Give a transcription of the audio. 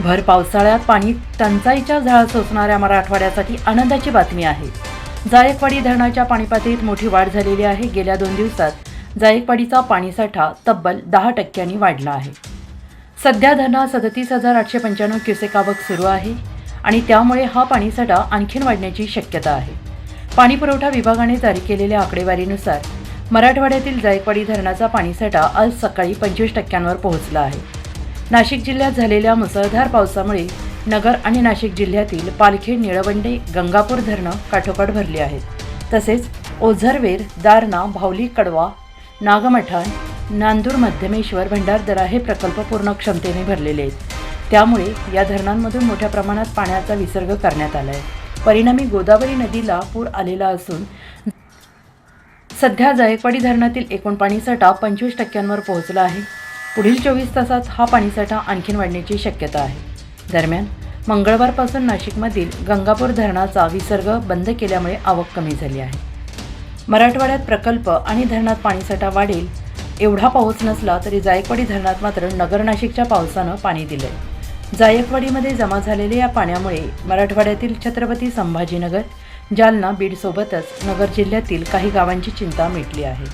भर पावसाळ्यात पाणी टंचाईच्या झळा सोसणाऱ्या मराठवाड्यासाठी आनंदाची बातमी आहे. जायकवाडी धरणाच्या पाणीपातळीत मोठी वाढ झालेली आहे. गेल्या दोन दिवसात जायकवाडीचा पाणीसाठा तब्बल दहा टक्क्यांनी वाढला आहे. सध्या धरणात सदतीस हजार आठशे पंच्याण्णव क्युसेक आवक सुरू आहे आणि त्यामुळे हा पाणीसाठा आणखीन वाढण्याची शक्यता आहे. पाणीपुरवठा विभागाने जारी केलेल्या आकडेवारीनुसार मराठवाड्यातील जायकवाडी धरणाचा पाणीसाठा आज सकाळी पंचवीस टक्क्यांवर पोहोचला आहे. नाशिक जिल्ह्यात झालेल्या मुसळधार पावसामुळे नगर आणि नाशिक जिल्ह्यातील पालखेड निळवंडे गंगापूर धरणं काठोकाठ भरली आहेत. तसेच ओझरवेर दारणा भावली कडवा नागमठाण नांदूर मध्यमेश्वर भंडारदरा हे प्रकल्प पूर्ण क्षमतेने भरलेले आहेत. त्यामुळे या धरणांमधून मोठ्या प्रमाणात पाण्याचा विसर्ग करण्यात आला आहे परिणामी गोदावरी नदीला पूर आलेला असून सध्या जायकवाडी धरणातील एकूण पाणीसाठा पंचवीस टक्क्यांवर पोहोचला आहे. पुढील चोवीस तासात हा पाणीसाठा आणखीन वाढण्याची शक्यता आहे. दरम्यान मंगळवारपासून नाशिकमधील गंगापूर धरणाचा विसर्ग बंद केल्यामुळे आवक कमी झाली आहे. मराठवाड्यात प्रकल्प आणि धरणात पाणीसाठा वाढेल एवढा पाऊस नसला तरी जायकवाडी धरणात मात्र नगर नाशिकच्या पावसानं पाणी दिलं आहे जायकवाडीमध्ये जमा झालेल्या या पाण्यामुळे मराठवाड्यातील छत्रपती संभाजीनगर जालना बीडसोबतच नगर जिल्ह्यातील काही गावांची चिंता मिटली आहे.